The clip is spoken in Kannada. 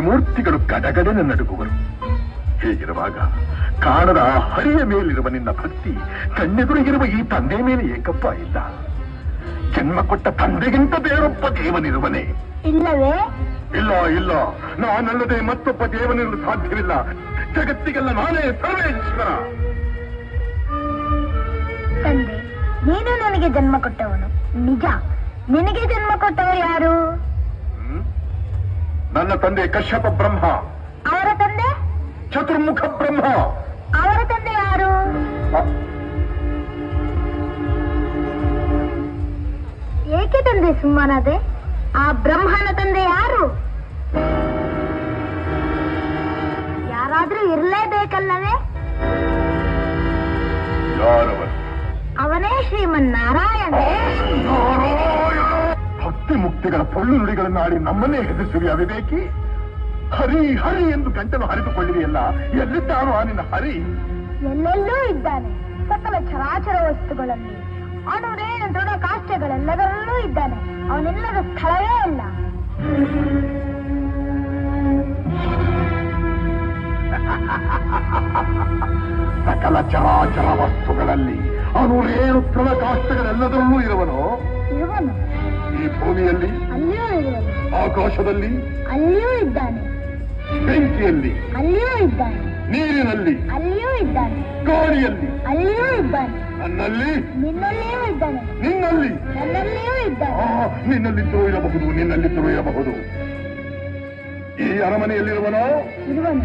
ಮೂರ್ತಿಗಳು ಗಡಗಡನೆ ನಡುಗುವರು. ಹೀಗಿರುವಾಗ ಕಾಣದ ಹರಿಯ ಮೇಲಿರುವ ನಿನ್ನ ಭಕ್ತಿ ಕಣ್ಣೆದುರಿಗಿರುವ ಈ ತಂದೆ ಮೇಲೆ ಏಕಪ್ಪ ಇಲ್ಲ. ಜನ್ಮ ಕೊಟ್ಟ ತಂದೆಗಿಂತ ಬೇರೊಬ್ಬ ದೇವನಿರುವನೇ. ಇಲ್ಲವೇ? ಇಲ್ಲ ಇಲ್ಲ. ನಾನಲ್ಲದೆ ಮತ್ತೊಬ್ಬ ದೇವನಿರಲು ಸಾಧ್ಯವಿಲ್ಲ. ಜಗತ್ತಿಗೆಲ್ಲ ನಾನೇ ಸರ್ವೇಶ್ವರ. ತಂದೆ ನೀನು ನನಗೆ ಜನ್ಮ ಕೊಟ್ಟವನು. ನಿಜ ನಿನಗೆ ಜನ್ಮ ಕೊಟ್ಟವರು? ನನ್ನ ತಂದೆ ಕಶ್ಯಪ ಬ್ರಹ್ಮ ಅವರ ತಂದೆ ಚತುರ್ಮುಖ ಬ್ರಹ್ಮ ಅವರ ತಂದೆ ಯಾರು ಅ, ಏಕೆ ತಂದೆ ಸುಮ್ಮನಾದೆ ಆ ಬ್ರಹ್ಮನ ತಂದೆ ಯಾರು ಯಾರಾದ್ರೂ ಇರಲೇಬೇಕಲ್ಲವೇ ಮುಕ್ತಿಗಳ ಪೊಳ್ಳು ನುಡಿಗಳನ್ನಾಡಿ ನಮ್ಮನ್ನೇ ಹೆದರಿಸುವ ಅವಿವೇಕಿ ಹರಿ ಹರಿ ಎಂದು ಗಂಟಲು ಹರಿದುಕೊಳ್ಳಿದೆಯಲ್ಲ ಎಲ್ಲಿದ್ದಾನೋ ಆ ನಿನ್ನ ಹರಿ? ಎಲ್ಲೆಲ್ಲೂ ಇದ್ದಾನೆ. ಸಕಲ ಚರಾಚರ ವಸ್ತುಗಳಲ್ಲಿ ಅಣುರೇಣ ದೃಢ ಕಾಷ್ಟಗಳೆಲ್ಲದರಲ್ಲೂ ಇದ್ದಾನೆ. ಅವನೆಲ್ಲದ ಸ್ಥಳವೇ ಅಲ್ಲ. ಸಕಲ ಚರಾಚರ ವಸ್ತುಗಳಲ್ಲಿ ಅನುರೇಣು ಕಾಷ್ಟಗಳೆಲ್ಲದರಲ್ಲೂ ಇರುವನು? ಇರುವನು. ಈ ಭೂಮಿಯಲ್ಲಿ ಆಕಾಶದಲ್ಲಿ ಅಲ್ಲಿಯೂ ಇದ್ದಾನೆ. ಬೆಂಕಿಯಲ್ಲಿ ಅಲ್ಲಿಯೂ ಇದ್ದಾನೆ. ನೀರಿನಲ್ಲಿ ಅಲ್ಲಿಯೂ ಇದ್ದಾನೆ. ಗಾಳಿಯಲ್ಲಿ. ಅಲ್ಲಿಯೂ ಇದ್ದಾನೆ. ನನ್ನಲ್ಲಿ ನಿನ್ನಲ್ಲಿಯೂ ಇದ್ದಾನೆ. ನಿನ್ನಲ್ಲಿ. ನನ್ನಲ್ಲಿಯೂ ಇದ್ದಾನೆ. ನಿನ್ನಲ್ಲಿದ್ದರೂ ಇರಬಹುದು ನಿನ್ನಲ್ಲಿದ್ದರೂ ಇರಬಹುದು. ಈ ಅರಮನೆಯಲ್ಲಿರುವನೋ? ಇರುವನು.